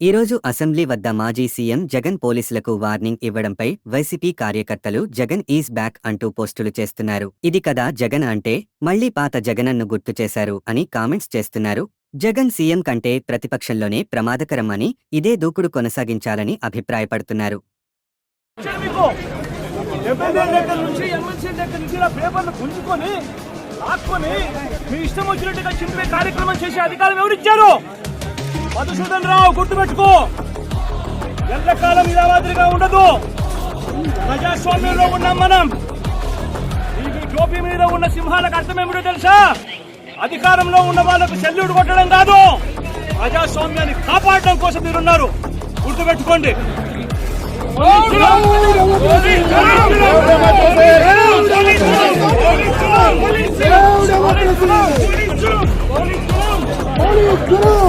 ఈరోజు అసెంబ్లీ వద్ద మాజీ సీఎం జగన్ పోలీసులకు వార్నింగ్ ఇవ్వడంపై వైసీపీ కార్యకర్తలు జగన్ ఈజ్ బ్యాక్ అంటూ పోస్టులు చేస్తున్నారు. ఇది కదా జగన్ అంటే మళ్ళీ పాత జగనన్ను గుర్తు చేశారు అని కామెంట్స్ చేస్తున్నారు. జగన్ సీఎం కంటే ప్రతిపక్షంలోనే ప్రమాదకరం అని ఇదే దూకుడు కొనసాగించాలని అభిప్రాయపడుతున్నారు. మీ ఇష్టం వచ్చినట్టుగా చింపే కార్యక్రమం చేసే అధికారం ఎవరిచ్చారు? మధుసూదన్ రావు గుర్తుపెట్టుకో ఎల్లకాలం ఇలా మాదిరిగా ఉండదు ప్రజాస్వామ్యంలో ఉన్నాం మనం ఈ టోపీ మీద ఉన్న సింహాలకు అర్థం ఏమిటో తెలుసా అధికారంలో ఉన్న వాళ్ళకు సెల్యూట్ కొట్టడం కాదు ప్రజాస్వామ్యాన్ని కాపాడడం కోసం మీరున్నారు గుర్తుపెట్టుకోండి పోలీసు